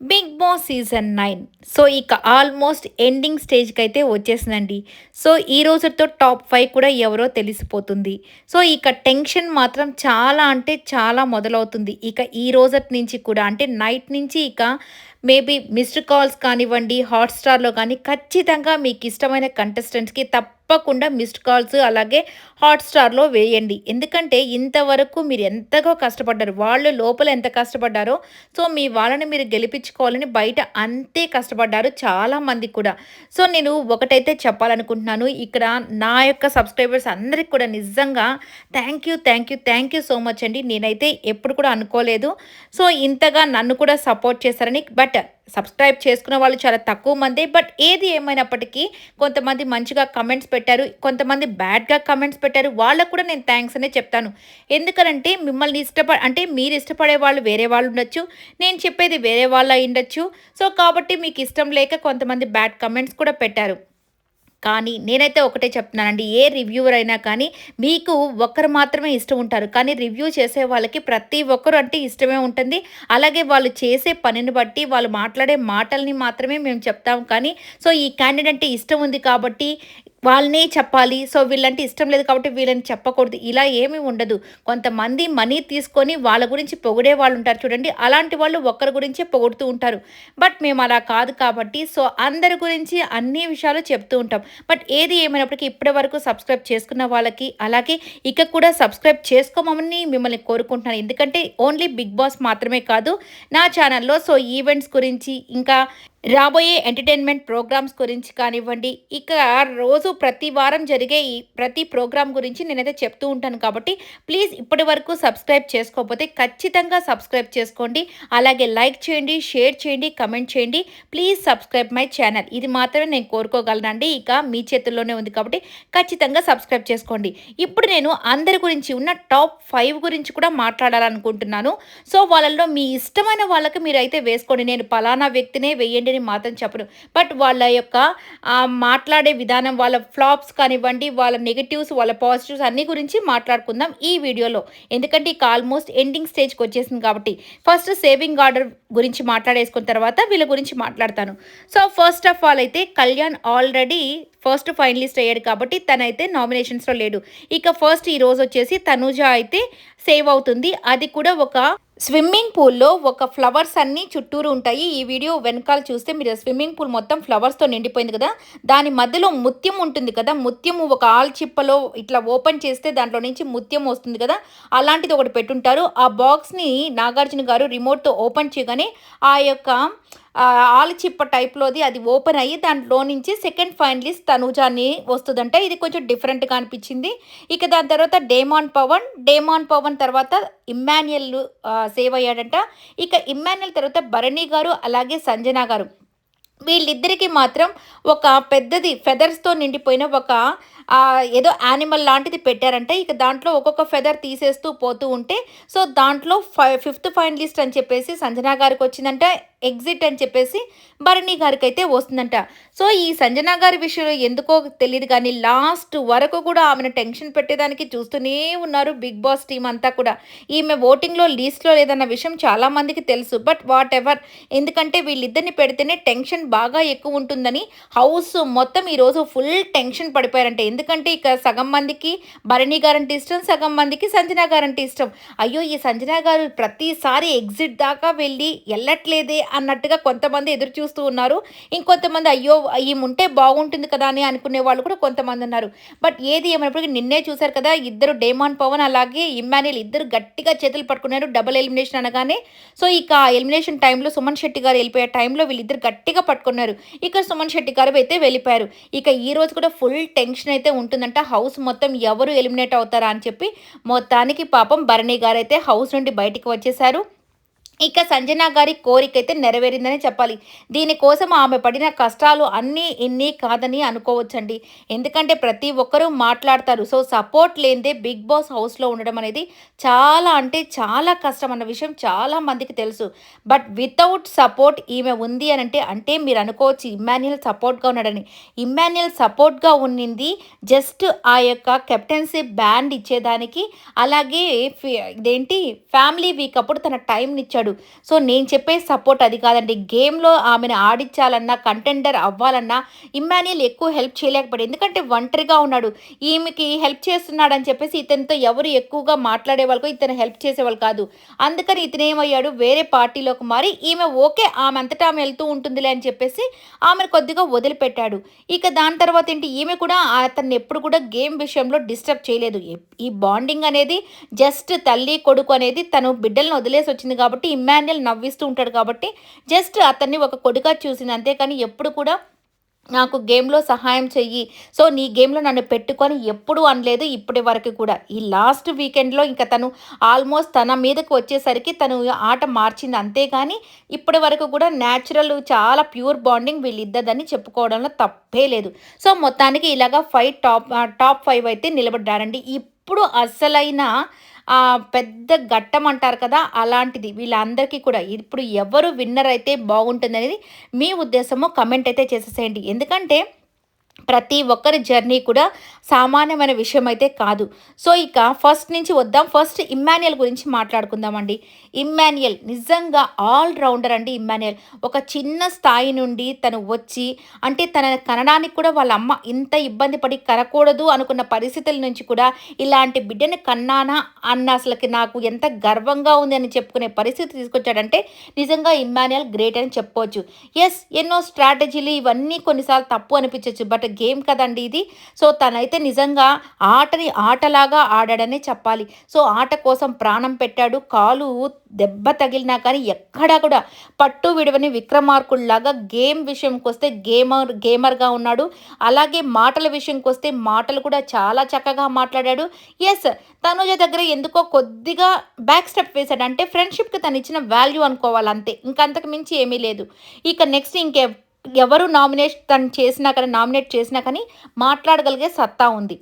Big boss season nine so ఇక almost ending స్టేజ్కి అయితే వచ్చేసిందండి. సో ఈ రోజుతో టాప్ ఫైవ్ కూడా ఎవరో తెలిసిపోతుంది. సో ఇక టెన్షన్ మాత్రం చాలా అంటే చాలా మొదలవుతుంది. ఇక ఈ రోజటి నుంచి కూడా అంటే నైట్ నుంచి ఇక మేబీ మిస్డ్ కాల్స్ కానివ్వండి హాట్స్టార్లో కానీ ఖచ్చితంగా మీకు ఇష్టమైన కంటెస్టెంట్స్కి తప్పకుండా మిస్డ్ కాల్స్ అలాగే హాట్స్టార్లో వేయండి. ఎందుకంటే ఇంతవరకు మీరు ఎంతగా కష్టపడ్డారు వాళ్ళు లోపల ఎంత కష్టపడ్డారో సో మీ వాళ్ళని మీరు తెచ్చుకోవాలని బయట అంతే కష్టపడ్డారు చాలామంది కూడా. సో నేను ఒకటైతే చెప్పాలనుకుంటున్నాను. ఇక్కడ నా యొక్క సబ్స్క్రైబర్స్ అందరికి కూడా నిజంగా thank you thank you thank you so much అండి. నేనైతే ఎప్పుడు కూడా అనుకోలేదు. సో ఇంతగా నన్ను కూడా సపోర్ట్ చేశారని. బట్ సబ్స్క్రైబ్ చేసుకున్న వాళ్ళు చాలా తక్కువ మంది బట్ ఏది ఏమైనప్పటికీ కొంతమంది మంచిగా కమెంట్స్ పెట్టారు కొంతమంది బ్యాడ్గా కమెంట్స్ పెట్టారు. వాళ్ళకు కూడా నేను థ్యాంక్స్ అనే చెప్తాను. ఎందుకనంటే మిమ్మల్ని ఇష్టపడ అంటే మీరు ఇష్టపడే వాళ్ళు వేరే వాళ్ళు ఉండొచ్చు నేను చెప్పేది వేరే వాళ్ళు అయి ఉండొచ్చు. సో కాబట్టి మీకు ఇష్టం లేక కొంతమంది బ్యాడ్ కమెంట్స్ కూడా పెట్టారు. కానీ నేనైతే ఒకటే చెప్తున్నానండి ఏ రివ్యూవర్ అయినా కానీ మీకు ఒక్కరు మాత్రమే ఇష్టం ఉంటారు. కానీ రివ్యూ చేసే వాళ్ళకి ప్రతి ఒక్కరు అంటే ఇష్టమే ఉంటుంది. అలాగే వాళ్ళు చేసే పనిని బట్టి వాళ్ళు మాట్లాడే మాటల్ని మాత్రమే మేము చెప్తాం. కానీ సో ఈ క్యాండిడేట్ అంటే ఇష్టం ఉంది కాబట్టి వాళ్ళని చెప్పాలి. సో వీళ్ళంటే ఇష్టం లేదు కాబట్టి వీళ్ళని చెప్పకూడదు. ఇలా ఏమీ ఉండదు. కొంతమంది మనీ తీసుకొని వాళ్ళ గురించి పొగిడే వాళ్ళు ఉంటారు చూడండి. అలాంటి వాళ్ళు ఒక్కరి గురించే పొగుడుతూ ఉంటారు. బట్ మేము అలా కాదు కాబట్టి సో అందరి గురించి అన్ని విషయాలు చెప్తూ ఉంటాం. బట్ ఏది ఏమైనప్పటికీ ఇప్పటి వరకు సబ్స్క్రైబ్ చేసుకున్న వాళ్ళకి అలాగే ఇక కూడా సబ్స్క్రైబ్ చేసుకోమని మిమ్మల్ని కోరుకుంటున్నాను. ఎందుకంటే ఓన్లీ బిగ్ బాస్ మాత్రమే కాదు నా ఛానల్లో సో ఈవెంట్స్ గురించి ఇంకా రాబోయే ఎంటర్టైన్మెంట్ ప్రోగ్రామ్స్ గురించి కానివ్వండి ఇక రోజు ప్రతి వారం జరిగే ఈ ప్రతి ప్రోగ్రామ్ గురించి నేనైతే చెప్తూ ఉంటాను కాబట్టి ప్లీజ్ ఇప్పటి వరకు సబ్స్క్రైబ్ చేసుకోకపోతే ఖచ్చితంగా సబ్స్క్రైబ్ చేసుకోండి. అలాగే లైక్ చేయండి షేర్ చేయండి కమెంట్ చేయండి. Please subscribe my channel. ఇది మాత్రమే నేను కోరుకోగలనండి. ఇక మీ చేతుల్లోనే ఉంది కాబట్టి ఖచ్చితంగా సబ్స్క్రైబ్ చేసుకోండి. ఇప్పుడు నేను అందరి గురించి ఉన్న టాప్ ఫైవ్ గురించి కూడా మాట్లాడాలనుకుంటున్నాను. సో వాళ్ళల్లో మీ ఇష్టమైన వాళ్ళకి మీరైతే వేసుకోండి. నేను పలానా వ్యక్తినే వేయండి అని మాత్రం చెప్పను బట్ వాళ్ళ యొక్క మాట్లాడే విధానం వాళ్ళ ఫ్లాప్స్ కానివ్వండి వాళ్ళ నెగిటివ్స్ వాళ్ళ పాజిటివ్స్ అన్ని గురించి మాట్లాడుకుందాం ఈ వీడియోలో. ఎందుకంటే ఇక ఆల్మోస్ట్ ఎండింగ్ స్టేజ్కి వచ్చేసింది కాబట్టి. ఫస్ట్ సేవింగ్ ఆర్డర్ గురించి మాట్లాడేసుకున్న తర్వాత వీళ్ళ గురించి మాట్లాడతాను. సో ఫస్ట్ ఆఫ్ ఆల్ అయితే కళ్యాణ్ ఆల్రెడీ ఫస్ట్ ఫైనలిస్ట్ అయ్యాడు కాబట్టి తనైతే నామినేషన్స్లో లేడు. ఇక ఫస్ట్ ఈ రోజు వచ్చేసి తనుజ అయితే సేవ్ అవుతుంది. అది కూడా ఒక స్విమ్మింగ్ పూల్లో ఒక ఫ్లవర్స్ అన్నీ చుట్టూరు ఉంటాయి. ఈ వీడియో వెనకాల చూస్తే మీరు స్విమ్మింగ్ పూల్ మొత్తం ఫ్లవర్స్తో నిండిపోయింది కదా? దాని మధ్యలో ముత్యం ఉంటుంది కదా? ముత్యము ఒక ఆల్చిప్పలో ఇట్లా ఓపెన్ చేస్తే దాంట్లో నుంచి ముత్యం వస్తుంది కదా? అలాంటిది ఒకటి పెట్టుంటారు. ఆ బాక్స్ని నాగార్జున గారు రిమోట్తో ఓపెన్ చేయగానే ఆ యొక్క ఆలిచిప్ప టైప్లోది అది ఓపెన్ అయ్యి దాంట్లో నుంచి సెకండ్ ఫైనలిస్ట్ తనుజాని వస్తుందంట. ఇది కొంచెం డిఫరెంట్గా అనిపించింది. ఇక దాని తర్వాత డేమాన్ పవన్. డేమాన్ పవన్ తర్వాత ఇమ్మాన్యుయల్ సేవ్ అయ్యాడంట. ఇక ఇమ్మాన్యుయల్ తర్వాత భరణి గారు అలాగే సంజన గారు. వీళ్ళిద్దరికి మాత్రం ఒక పెద్దది ఫెదర్స్తో నిండిపోయిన ఒక ఏదో యానిమల్ లాంటిది పెట్టారంటే. ఇక దాంట్లో ఒక్కొక్క ఫెదర్ తీసేస్తూ పోతూ ఉంటే సో దాంట్లో ఫిఫ్త్ ఫైనలిస్ట్ అని చెప్పేసి సంజనా గారికి వచ్చిందంట ఎగ్జిట్ అని చెప్పేసి భరణి గారికి అయితే వస్తుందంట. సో ఈ సంజనా గారి విషయంలో ఎందుకో తెలియదు కానీ లాస్ట్ వరకు కూడా ఆమెను టెన్షన్ పెట్టేదానికి చూస్తూనే ఉన్నారు బిగ్ బాస్ టీం అంతా కూడా. ఈమె ఓటింగ్లో లీస్ట్లో లేదన్న విషయం చాలామందికి తెలుసు. బట్ వాట్ ఎవర్ ఎందుకంటే వీళ్ళిద్దరిని పెడితేనే టెన్షన్ బాగా ఎక్కువ ఉంటుందని హౌస్ మొత్తం ఈరోజు ఫుల్ టెన్షన్ పడిపోయారంటే. ఎందుకంటే ఇక సగం మందికి భరణి గారంటే ఇష్టం సగం మందికి సంజన గారంటే ఇష్టం. అయ్యో ఈ సంజన గారు ప్రతిసారి ఎగ్జిట్ దాకా వెళ్ళి వెళ్ళట్లేదే అన్నట్టుగా కొంతమంది ఎదురు చూస్తూ ఉన్నారు. ఇంకొంతమంది అయ్యో ఈమె ఉంటే బాగుంటుంది కదా అని అనుకునే వాళ్ళు కూడా కొంతమంది ఉన్నారు. బట్ ఏది ఏమైనప్పటికీ నిన్నే చూశారు కదా ఇద్దరు డేమాన్ పవన్ అలాగే ఇమ్మాన్యుల్ ఇద్దరు గట్టిగా చేతులు పట్టుకున్నారు డబుల్ ఎలిమినేషన్ అనగానే. సో ఇక ఎలిమినేషన్ టైంలో సుమన్ శెట్టి గారు వెళ్ళిపోయే టైంలో వీళ్ళిద్దరు గట్టిగా పట్టుకున్నారు. ఇక సుమన్ శెట్టి గారు అయితే వెళ్ళిపోయారు. ఇక ఈ రోజు కూడా ఫుల్ టెన్షన్ అయితే ఉంటుందంట హౌస్ మొత్తం ఎవరు ఎలిమినేట్ అవుతారా అని చెప్పి మొత్తానికి పాపం భరణి గారు అయితే హౌస్ నుండి బయటికి వచ్చేసారు ఇక సంజన గారి కోరిక అయితే నెరవేరిందని చెప్పాలి. దీనికోసం ఆమె పడిన కష్టాలు అన్నీ ఇన్ని కాదని అనుకోవచ్చండి. ఎందుకంటే ప్రతి ఒక్కరూ మాట్లాడతారు. సో సపోర్ట్ లేనిదే బిగ్ బాస్ హౌస్లో ఉండడం అనేది చాలా అంటే చాలా కష్టం అన్న విషయం చాలా మందికి తెలుసు. బట్ వితౌట్ సపోర్ట్ ఈమె ఉంది అని అంటే అంటే మీరు అనుకోవచ్చు ఇమ్మాన్యుయల్ సపోర్ట్గా ఉన్నాడని. ఇమ్మాన్యుయల్ సపోర్ట్గా ఉన్నింది జస్ట్ ఆ యొక్క కెప్టెన్సీ బ్యాండ్ ఇచ్చేదానికి. అలాగే ఇదేంటి ఫ్యామిలీ వీక్ అప్పుడు తన టైంనిచ్చాడు. చేశాడు సో నేను చెప్పే సపోర్ట్ అది కాదండి. గేమ్లో ఆమెను ఆడించాలన్నా కంటెండర్ అవ్వాలన్నా ఇమ్మాన్యుయల్ ఎక్కువ హెల్ప్ చేయలేకపోయాడు. ఎందుకంటే ఒంటరిగా ఉన్నాడు. ఈమెకి హెల్ప్ చేస్తున్నాడని చెప్పేసి ఇతనితో ఎవరు ఎక్కువగా మాట్లాడే వాళ్ళకు ఇతను హెల్ప్ చేసేవాళ్ళు కాదు. అందుకని ఇతను ఏమయ్యాడు వేరే పార్టీలోకి మారి ఈమె ఓకే ఆమె అంతటా ఆమె వెళ్తూ ఉంటుందిలే అని చెప్పేసి ఆమెను కొద్దిగా వదిలిపెట్టాడు. ఇక దాని తర్వాత ఏంటి? ఈమె కూడా అతన్ని ఎప్పుడు కూడా గేమ్ విషయంలో డిస్టర్బ్ చేయలేదు. ఈ బాండింగ్ అనేది జస్ట్ తల్లి కొడుకు అనేది తను బిడ్డలను వదిలేసి వచ్చింది కాబట్టి ఇమ్మాన్యుల్ నవ్విస్తూ ఉంటాడు కాబట్టి జస్ట్ అతన్ని ఒక కొడుగా చూసింది అంతేకాని ఎప్పుడు కూడా నాకు గేమ్లో సహాయం చెయ్యి. సో నీ గేమ్లో నన్ను పెట్టుకొని ఎప్పుడు అనలేదు ఇప్పటి వరకు కూడా. ఈ లాస్ట్ వీకెండ్లో ఇంకా తను ఆల్మోస్ట్ తన మీదకి వచ్చేసరికి తను ఆట మార్చింది అంతేగాని ఇప్పటి వరకు కూడా న్యాచురల్ చాలా ప్యూర్ బాండింగ్ వీళ్ళిద్దదని చెప్పుకోవడంలో తప్పే లేదు. సో మొత్తానికి ఇలాగా ఫైవ్ టాప్ టాప్ ఫైవ్ అయితే నిలబడ్డారండి. ఇప్పుడు అసలైన పెద్ద ఘట్టం అంటారు కదా అలాంటిది వీళ్ళందరికీ కూడా. ఇప్పుడు ఎవరు విన్నర్ అయితే బాగుంటుంది అనేది మీ ఉద్దేశము కమెంట్ అయితే చేసేసేయండి. ఎందుకంటే ప్రతి ఒక్కరి జర్నీ కూడా సామాన్యమైన విషయం అయితే కాదు. సో ఇక ఫస్ట్ నుంచి వద్దాం. ఫస్ట్ ఇమ్మాన్యుయల్ గురించి మాట్లాడుకుందామండి. ఇమ్మాన్యుయల్ నిజంగా ఆల్ రౌండర్ అండి ఇమ్మాన్యుయల్. ఒక చిన్న స్థాయి నుండి తను వచ్చి అంటే తన కనడానికి కూడా వాళ్ళ అమ్మ ఇంత ఇబ్బంది పడి కనకూడదు అనుకున్న పరిస్థితుల నుంచి కూడా ఇలాంటి బిడ్డను కన్నానా అన్న అసలుకి నాకు ఎంత గర్వంగా ఉంది అని చెప్పుకునే పరిస్థితి తీసుకొచ్చాడంటే నిజంగా ఇమ్మాన్యుయల్ గ్రేట్ అని చెప్పవచ్చు ఎస్ ఎన్నో స్ట్రాటజీలు ఇవన్నీ కొన్నిసార్లు తప్పు అనిపించవచ్చు బట్ గేమ్ కదండి ఇది. సో తనైతే నిజంగా ఆటని ఆటలాగా ఆడాడనే చెప్పాలి. సో ఆట కోసం ప్రాణం పెట్టాడు. కాలు దెబ్బ తగిలినా కానీ ఎక్కడా కూడా పట్టు విడవని విక్రమార్కుల్లాగా గేమ్ విషయంకి వస్తే గేమర్ గేమర్గా ఉన్నాడు. అలాగే మాటల విషయంకి వస్తే మాటలు కూడా చాలా చక్కగా మాట్లాడాడు. ఎస్ తనుజ దగ్గర ఎందుకో కొద్దిగా బ్యాక్ స్టెప్ వేశాడు. అంటే ఫ్రెండ్షిప్కి తను ఇచ్చిన వాల్యూ అనుకోవాలి అంతే ఇంకంతకు మించి ఏమీ లేదు. ఇక నెక్స్ట్ ఇంకే ఎవరు నామినేట్ తను చేసినా కానీ నామినేట్ చేసినా కానీ మాట్లాడగలిగే సత్తా ఉంది.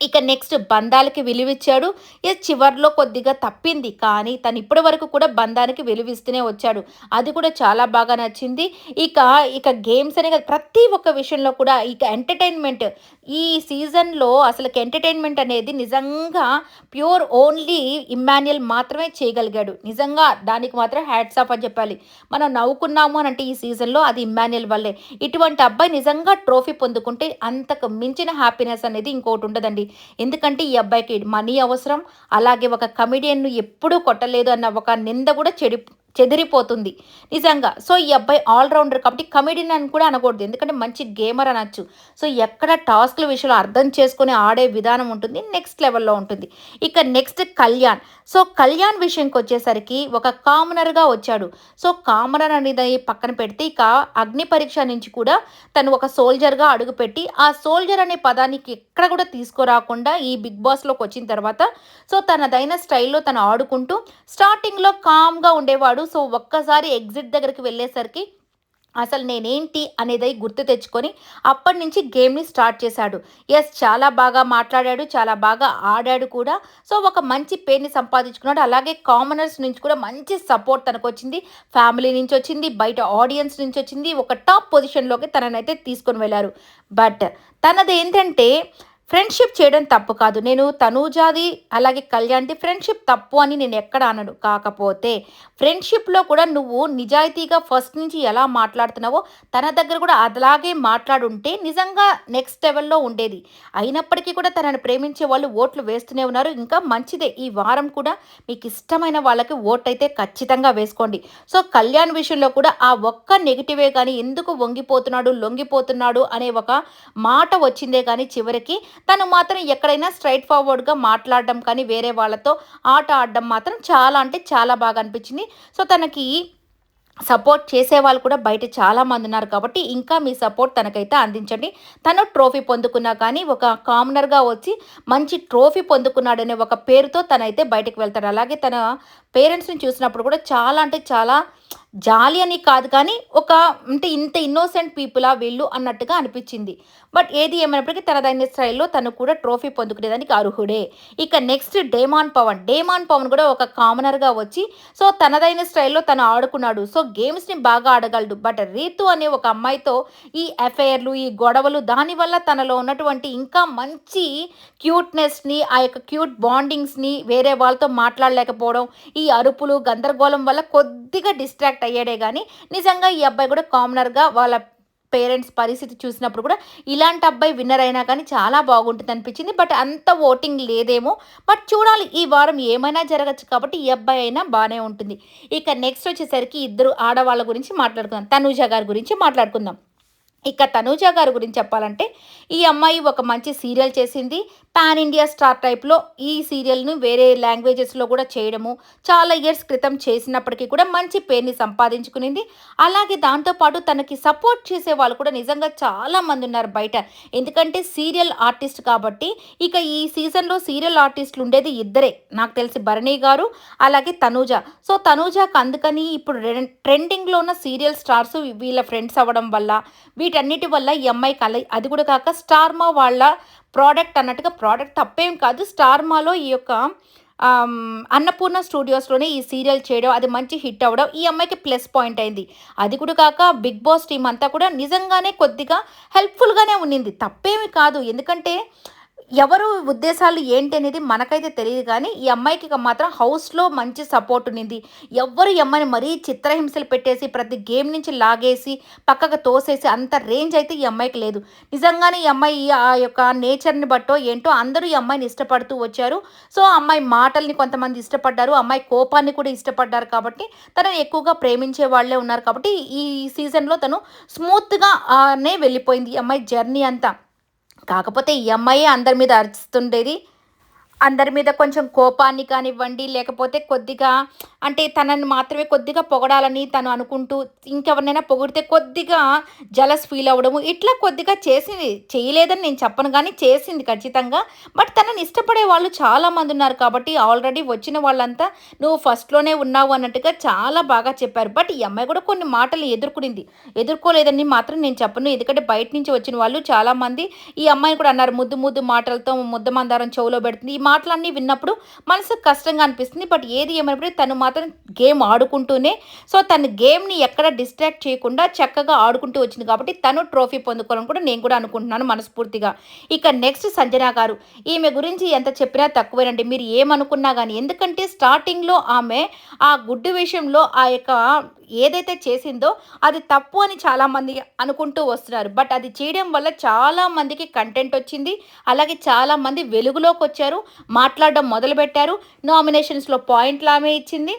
ఇక నెక్స్ట్ బంధాలకి విలువిచ్చాడు. ఇది చివరిలో కొద్దిగా తప్పింది. కానీ తను ఇప్పటి వరకు కూడా బంధానికి విలువిస్తూనే వచ్చాడు. అది కూడా చాలా బాగా నచ్చింది. ఇక ఇక గేమ్స్ అనే ప్రతి ఒక్క విషయంలో కూడా ఇక ఎంటర్టైన్మెంట్ ఈ సీజన్లో అసలు ఎంటర్టైన్మెంట్ అనేది నిజంగా ప్యూర్ ఓన్లీ ఇమ్మాన్యుయల్ మాత్రమే చేయగలిగాడు. నిజంగా దానికి మాత్రం హ్యాట్స్ ఆఫ్ అని చెప్పాలి. మనం నవ్వుకున్నాము అని అంటే ఈ సీజన్లో అది ఇమ్మాన్యుయల్ వల్లే. ఇటువంటి అబ్బాయి నిజంగా ట్రోఫీ పొందుకుంటే అంతకు మించిన హ్యాపీనెస్ అనేది ఇంకోటి ఉండదండి. ఎందుకంటే ఈ అబ్బాయికి మనీ అవసరం అలాగే ఒక కమిడియన్ను ఎప్పుడూ కొట్టలేదు అన్న ఒక నింద కూడా చెడి చెదిరిపోతుంది. నిజంగా. సో ఈ అబ్బాయి ఆల్రౌండర్ కాబట్టి కమెడియన్ అని కూడా అనకూడదు. ఎందుకంటే మంచి గేమర్ అనొచ్చు. సో ఎక్కడ టాస్క్ల విషయంలో అర్థం చేసుకుని ఆడే విధానం ఉంటుంది నెక్స్ట్ లెవెల్లో ఉంటుంది. ఇక నెక్స్ట్ కళ్యాణ్. సో కళ్యాణ్ విషయంకి వచ్చేసరికి ఒక కామనర్గా వచ్చాడు. సో కామనర్ అనేది పక్కన పెడితే ఇక అగ్ని పరీక్ష నుంచి కూడా తను ఒక సోల్జర్గా అడుగుపెట్టి ఆ సోల్జర్ అనే పదానికి ఎక్కడ కూడా తీసుకురాకుండా ఈ బిగ్ బాస్లోకి వచ్చిన తర్వాత సో తనదైన స్టైల్లో తను ఆడుకుంటూ స్టార్టింగ్లో కామ్గా ఉండేవాడు. సో ఒక్కసారి ఎగ్జిట్ దగ్గరికి వెళ్ళేసరికి అసలు నేనేంటి అనేది గుర్తు తెచ్చుకొని అప్పటి నుంచి గేమ్ని స్టార్ట్ చేశాడు. ఎస్ చాలా బాగా మాట్లాడాడు చాలా బాగా ఆడాడు కూడా. సో ఒక మంచి పేరుని సంపాదించుకున్నాడు. అలాగే కామనర్స్ నుంచి కూడా మంచి సపోర్ట్ తనకు వచ్చింది ఫ్యామిలీ నుంచి వచ్చింది బయట ఆడియన్స్ నుంచి వచ్చింది. ఒక టాప్ పొజిషన్లోకి తననైతే తీసుకొని వెళ్ళారు. బట్ తనది ఏంటంటే ఫ్రెండ్షిప్ చేయడం తప్పు కాదు. నేను తనూజాది అలాగే కళ్యాణ్ది ఫ్రెండ్షిప్ తప్పు అని నేను ఎక్కడ అనడు కాకపోతే ఫ్రెండ్షిప్లో కూడా నువ్వు నిజాయితీగా ఫస్ట్ నుంచి ఎలా మాట్లాడుతున్నావో తన దగ్గర కూడా అలాగే మాట్లాడుంటే నిజంగా నెక్స్ట్ లెవెల్లో ఉండేది. అయినప్పటికీ కూడా తనని ప్రేమించే వాళ్ళు ఓట్లు వేస్తూనే ఉన్నారు. ఇంకా మంచిదే. ఈ వారం కూడా మీకు ఇష్టమైన వాళ్ళకి ఓట్ అయితే ఖచ్చితంగా వేసుకోండి. సో కళ్యాణ్ విషయంలో కూడా ఆ ఒక్క నెగిటివే కానీ ఎందుకు వంగిపోతున్నాడు లొంగిపోతున్నాడు అనే ఒక మాట వచ్చిందే కానీ చివరికి తను మాత్రం ఎక్కడైనా స్ట్రైట్ ఫార్వర్డ్గా మాట్లాడడం కానీ వేరే వాళ్ళతో ఆట ఆడడం మాత్రం చాలా అంటే చాలా బాగా అనిపించింది. సో తనకి సపోర్ట్ చేసే వాళ్ళు కూడా బయట చాలామంది ఉన్నారు కాబట్టి ఇంకా మీ సపోర్ట్ తనకైతే అందించండి. తను ట్రోఫీ పొందుకున్నా కానీ ఒక కామనర్గా వచ్చి మంచి ట్రోఫీ పొందుకున్నాడనే ఒక పేరుతో తనైతే బయటకు వెళ్తాడు. అలాగే తన పేరెంట్స్ని చూసినప్పుడు కూడా చాలా అంటే చాలా జాలి అని కాదు కానీ ఒక అంటే ఇంత ఇన్నోసెంట్ పీపులా వీళ్ళు అన్నట్టుగా అనిపించింది. బట్ ఏది ఏమైనప్పటికీ తనదైన స్టైల్లో తను కూడా ట్రోఫీ పొందుకునేదానికి అర్హుడే. ఇక next demon Pavan demon Pavan కూడా ఒక కామనర్గా వచ్చి సో తనదైన స్టైల్లో తను ఆడుకున్నాడు. సో గేమ్స్ని బాగా ఆడగలడు. బట్ రీతు అనే ఒక అమ్మాయితో ఈ అఫైర్లు ఈ గొడవలు దానివల్ల తనలో ఉన్నటువంటి ఇంకా మంచి క్యూట్నెస్ని ఆ యొక్క క్యూట్ బాండింగ్స్ని వేరే వాళ్ళతో మాట్లాడలేకపోవడం ఈ అరుపులు గందరగోళం వల్ల కొద్దిగా డిస్ట్రాక్ట్ అయ్యాడే కానీ నిజంగా ఈ అబ్బాయి కూడా కామనర్గా వాళ్ళ పేరెంట్స్ పరిస్థితి చూసినప్పుడు కూడా ఇలాంటి అబ్బాయి విన్నర్ అయినా కానీ చాలా బాగుంటుంది అనిపించింది. బట్ అంత ఓటింగ్ లేదేమో. బట్ చూడాలి ఈ వారం ఏమైనా జరగచ్చు కాబట్టి ఈ అబ్బాయి అయినా బాగానే ఉంటుంది. ఇక నెక్స్ట్ వచ్చేసరికి ఇద్దరు ఆడవాళ్ళ గురించి మాట్లాడుకుందాం. తనూజ గారి గురించి మాట్లాడుకుందాం. ఇక తనూజ గారి గురించి చెప్పాలంటే ఈ అమ్మాయి ఒక మంచి సీరియల్ చేసింది. పాన్ ఇండియా స్టార్ టైప్లో ఈ సీరియల్ను వేరే లాంగ్వేజెస్లో కూడా చేయడము చాలా ఇయర్స్ క్రితం చేసినప్పటికీ కూడా మంచి పేరుని సంపాదించుకునింది. అలాగే దాంతోపాటు తనకి సపోర్ట్ చేసే వాళ్ళు కూడా నిజంగా చాలా మంది ఉన్నారు బయట. ఎందుకంటే సీరియల్ ఆర్టిస్ట్ కాబట్టి ఇక ఈ సీజన్లో సీరియల్ ఆర్టిస్టులు ఉండేది ఇద్దరే. నాకు తెలిసి భరణి గారు అలాగే తనూజ. సో తనూజకు అందుకని ఇప్పుడు ట్రెండింగ్లో ఉన్న సీరియల్ స్టార్స్ వీళ్ళ ఫ్రెండ్స్ అవ్వడం వల్ల వీటి వీటన్నిటి వల్ల ఈ అమ్మాయి కల అది కూడా కాక స్టార్మా వాళ్ళ ప్రోడక్ట్ అన్నట్టుగా ప్రోడక్ట్ తప్పేం కాదు. స్టార్మాలో ఈ యొక్క అన్నపూర్ణ స్టూడియోస్లోనే ఈ సీరియల్ చేయడం అది మంచి హిట్ అవ్వడం ఈ అమ్మాయికి ప్లస్ పాయింట్ అయింది. అది కూడా కాక బిగ్ బాస్ టీం అంతా కూడా నిజంగానే కొద్దిగా హెల్ప్ఫుల్గానే ఉన్నింది. తప్పేమి కాదు. ఎందుకంటే ఎవరు ఉద్దేశాలు ఏంటి అనేది మనకైతే తెలియదు కానీ ఈ అమ్మాయికి మాత్రం హౌస్లో మంచి సపోర్ట్ ఉన్నింది. ఎవ్వరు ఈ అమ్మాయిని మరీ చిత్రహింసలు పెట్టేసి ప్రతి గేమ్ నుంచి లాగేసి పక్కకు తోసేసి అంత రేంజ్ అయితే ఈ అమ్మాయికి లేదు. నిజంగానే ఈ అమ్మాయి ఆ యొక్క నేచర్ని బట్టో ఏంటో అందరూ ఈ అమ్మాయిని ఇష్టపడుతూ వచ్చారు. సో ఆ అమ్మాయి మాటల్ని కొంతమంది ఇష్టపడ్డారు. అమ్మాయి కోపాన్ని కూడా ఇష్టపడ్డారు కాబట్టి తనని ఎక్కువగా ప్రేమించే వాళ్ళే ఉన్నారు కాబట్టి ఈ సీజన్లో తను స్మూత్గానే వెళ్ళిపోయింది ఈ అమ్మాయి జర్నీ అంతా. కాకపోతే ఈ అమ్మాయి అందరి మీద అరుస్తుండేది అందరి మీద కొంచెం కోపాన్ని కానివ్వండి లేకపోతే కొద్దిగా అంటే తనని మాత్రమే కొద్దిగా పొగడాలని తను అనుకుంటూ ఇంకెవరినైనా పొగిడితే కొద్దిగా జలస్ ఫీల్ అవ్వడము ఇట్లా కొద్దిగా చేసింది చేయలేదని నేను చెప్పను కానీ చేసింది ఖచ్చితంగా. బట్ తనని ఇష్టపడే వాళ్ళు చాలామంది ఉన్నారు కాబట్టి ఆల్రెడీ వచ్చిన వాళ్ళంతా నువ్వు ఫస్ట్లోనే ఉన్నావు అన్నట్టుగా చాలా బాగా చెప్పారు. బట్ ఈ అమ్మాయి కూడా కొన్ని మాటలు ఎదుర్కొనింది. ఎదుర్కోలేదని మాత్రం నేను చెప్పను. ఎందుకంటే బయట నుంచి వచ్చిన వాళ్ళు చాలామంది ఈ అమ్మాయిని కూడా అన్నారు. ముద్దు ముద్దు మాటలతో ముద్ద మందారం చెవులో పెడుతుంది. ఈ మాటలన్నీ విన్నప్పుడు మనసుకు కష్టంగా అనిపిస్తుంది. బట్ ఏది ఏమైనప్పుడు తను మాత్రం గేమ్ ఆడుకుంటూనే సో తన గేమ్ని ఎక్కడ డిస్ట్రాక్ట్ చేయకుండా చక్కగా ఆడుకుంటూ వచ్చింది కాబట్టి తను ట్రోఫీ పొందుకోవాలని కూడా నేను కూడా అనుకుంటున్నాను మనస్ఫూర్తిగా. ఇక నెక్స్ట్ సంజన గారు ఈమె గురించి ఎంత చెప్పినా తక్కువేనండి. మీరు ఏమనుకున్నా కానీ ఎందుకంటే స్టార్టింగ్లో ఆమె ఆ గుడ్డు విషయంలో ఆ యొక్క ఏదైతే చేసిందో అది తప్పు అని చాలామంది అనుకుంటూ వస్తున్నారు. బట్ అది చేయడం వల్ల చాలామందికి కంటెంట్ వచ్చింది. అలాగే చాలామంది వెలుగులోకి వచ్చారు. మాట్లాడడం మొదలుపెట్టారు. నామినేషన్స్లో పాయింట్లు ఆమె ఇచ్చింది.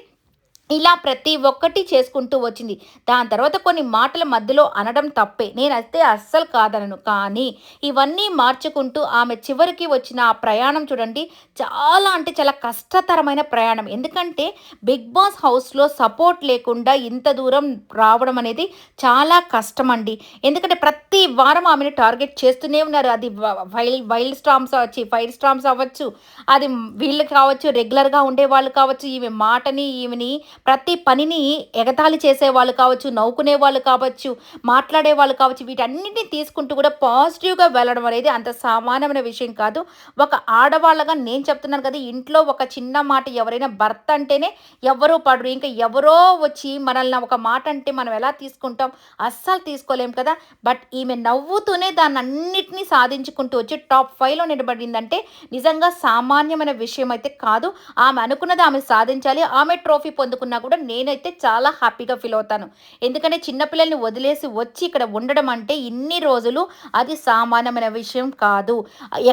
ఇలా ప్రతి ఒక్కటి చేసుకుంటూ వచ్చింది. దాని తర్వాత కొన్ని మాటల మధ్యలో అనడం తప్పే. నేను అయితే అస్సలు కాదనను. కానీ ఇవన్నీ మార్చుకుంటూ ఆమె చివరికి వచ్చిన ఆ ప్రయాణం చూడండి. చాలా అంటే చాలా కష్టతరమైన ప్రయాణం. ఎందుకంటే బిగ్ బాస్ హౌస్లో సపోర్ట్ లేకుండా ఇంత దూరం రావడం అనేది చాలా కష్టం అండి ఎందుకంటే ప్రతి వారం ఆమెను టార్గెట్ చేస్తూనే ఉన్నారు. అది వైల్డ్ వైల్డ్ స్టామ్స్ వచ్చి ఫైర్ స్టామ్స్ అవ్వచ్చు. అది వీళ్ళు కావచ్చు రెగ్యులర్గా ఉండే వాళ్ళు కావచ్చు. ఈమె మాటని ఈమెని ప్రతి పనిని ఎగతాళి చేసే వాళ్ళు కావచ్చు నవ్వుకునే వాళ్ళు కావచ్చు మాట్లాడే వాళ్ళు కావచ్చు వీటన్నిటిని తీసుకుంటూ కూడా పాజిటివ్గా వెళ్ళడం అనేది అంత సామాన్యమైన విషయం కాదు. ఒక ఆడవాళ్ళగా నేను చెప్తున్నాను కదా ఇంట్లో ఒక చిన్న మాట ఎవరైనా భర్త అంటేనే ఎవరో పడరు. ఇంకా ఎవరో వచ్చి మనల్ని ఒక మాట అంటే మనం ఎలా తీసుకుంటాం? అస్సలు తీసుకోలేం కదా. బట్ ఈమె నవ్వుతూనే దాన్ని అన్నిటినీ సాధించుకుంటూ వచ్చి టాప్ ఫైవ్లో నిలబడిందంటే నిజంగా సామాన్యమైన విషయం అయితే కాదు. ఆమె అనుకున్నది ఆమె సాధించాలి. ఆమె ట్రోఫీ అనుకున్నా కూడా నేనైతే చాలా హ్యాపీగా ఫీల్ అవుతాను. ఎందుకంటే చిన్నపిల్లల్ని వదిలేసి వచ్చి ఇక్కడ ఉండడం అంటే ఇన్ని రోజులు అది సామాన్యమైన విషయం కాదు.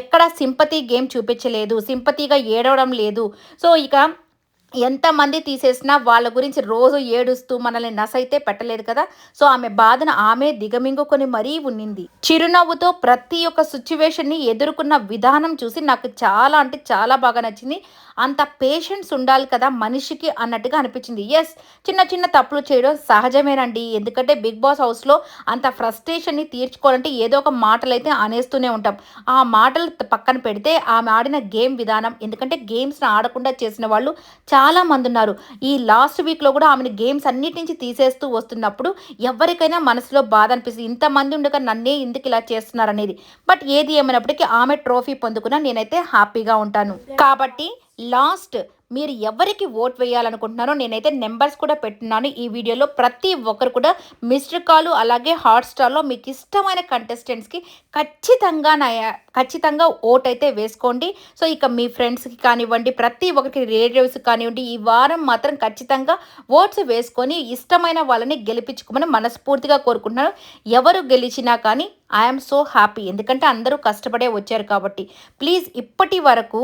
ఎక్కడ సింపతి గేమ్ చూపించలేదు సింపతిగా ఏడవడం లేదు. సో ఇక ఎంతమంది తీసేసినా వాళ్ళ గురించి రోజు ఏడుస్తూ మనల్ని నసైతే పెట్టలేదు కదా. సో ఆమె బాధను ఆమె దిగమింగుకొని మరీ ఉన్నింది. చిరునవ్వుతో ప్రతి ఒక్క సిచ్యువేషన్ని ఎదుర్కొన్న విధానం చూసి నాకు చాలా అంటే చాలా బాగా నచ్చింది. అంత పేషెన్స్ ఉండాలి కదా మనిషికి అన్నట్టుగా అనిపించింది. ఎస్ చిన్న చిన్న తప్పులు చేయడం సహజమేనండి. ఎందుకంటే బిగ్ బాస్ హౌస్లో అంత ఫ్రస్ట్రేషన్ని తీర్చుకోవాలంటే ఏదో ఒక మాటలు అయితే అనేస్తూనే ఉంటాం. ఆ మాటలు పక్కన పెడితే ఆమె ఆడిన గేమ్ విధానం ఎందుకంటే గేమ్స్ని ఆడకుండా చేసిన వాళ్ళు చాలా మంది ఉన్నారు. ఈ లాస్ట్ వీక్లో కూడా ఆమెను గేమ్స్ అన్నిటి నుంచి తీసేస్తూ వస్తున్నప్పుడు ఎవరికైనా మనసులో బాధ అనిపిస్తుంది. ఇంతమంది ఉండగా నన్నే ఎందుకు ఇలా చేస్తున్నారు అనేది. బట్ ఏది ఏమైనప్పటికీ ఆమె ట్రోఫీ పొందుకున్నా నేనైతే హ్యాపీగా ఉంటాను. కాబట్టి లాస్ట్ మీరు ఎవరికి ఓట్ వేయాలనుకుంటున్నారో నేనైతే నెంబర్స్ కూడా పెట్టున్నాను ఈ వీడియోలో. ప్రతి ఒక్కరు కూడా మిస్డ్ కాల్ అలాగే హాట్స్టార్లో మీకు ఇష్టమైన కంటెస్టెంట్స్కి ఖచ్చితంగా నా ఖచ్చితంగా ఓట్ అయితే వేసుకోండి. సో ఇక మీ ఫ్రెండ్స్కి కానివ్వండి ప్రతి ఒక్కరికి రిలేటివ్స్కి కానివ్వండి ఈ వారం మాత్రం ఖచ్చితంగా ఓట్స్ వేసుకొని ఇష్టమైన వాళ్ళని గెలిపించుకోమని మనస్ఫూర్తిగా కోరుకుంటున్నాను. ఎవరు గెలిచినా కానీ ఐఎమ్ సో హ్యాపీ ఎందుకంటే అందరూ కష్టపడే వచ్చారు కాబట్టి. ప్లీజ్ ఇప్పటి వరకు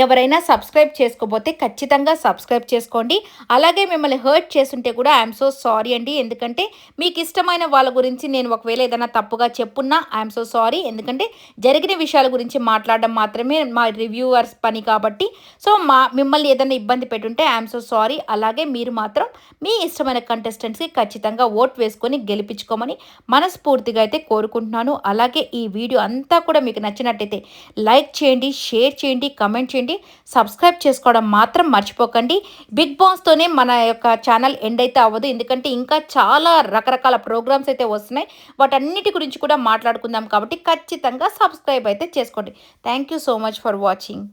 ఎవరైనా సబ్స్క్రైబ్ చేసుకోపోతే ఖచ్చితంగా సబ్స్క్రైబ్ చేసుకోండి. అలాగే మిమ్మల్ని హర్ట్ చేస్తుంటే కూడా ఐఎమ్ సో సారీ అండి. ఎందుకంటే మీకు ఇష్టమైన వాళ్ళ గురించి నేను ఒకవేళ ఏదైనా తప్పుగా చెప్పున్నా ఐఎమ్ సో సారీ. ఎందుకంటే జరిగిన విషయాల గురించి మాట్లాడడం మాత్రమే మా రివ్యూవర్స్ పని కాబట్టి. సో మా మిమ్మల్ని ఏదైనా ఇబ్బంది పెట్టుంటే ఐఎమ్ సో సారీ. అలాగే మీరు మాత్రం మీ ఇష్టమైన కంటెస్టెంట్స్కి ఖచ్చితంగా ఓట్ వేసుకొని గెలిపించుకోమని మనస్ఫూర్తిగా అయితే కోరుకుంటున్నాను. అలాగే ఈ వీడియో అంతా కూడా మీకు నచ్చినట్టయితే లైక్ చేయండి షేర్ చేయండి కమెంట్ చేయండి. చేయండి. సబ్స్క్రైబ్ చేసుకోవడం మాత్రం మర్చిపోకండి. బిగ్ బాస్తోనే మన యొక్క ఛానల్ ఎండ్ అయితే అవ్వదు. ఎందుకంటే ఇంకా చాలా రకరకాల ప్రోగ్రామ్స్ అయితే వస్తున్నాయి. వాటన్నిటి గురించి కూడా మాట్లాడుకుందాం కాబట్టి ఖచ్చితంగా సబ్స్క్రైబ్ అయితే చేసుకోండి. Thank you so much for watching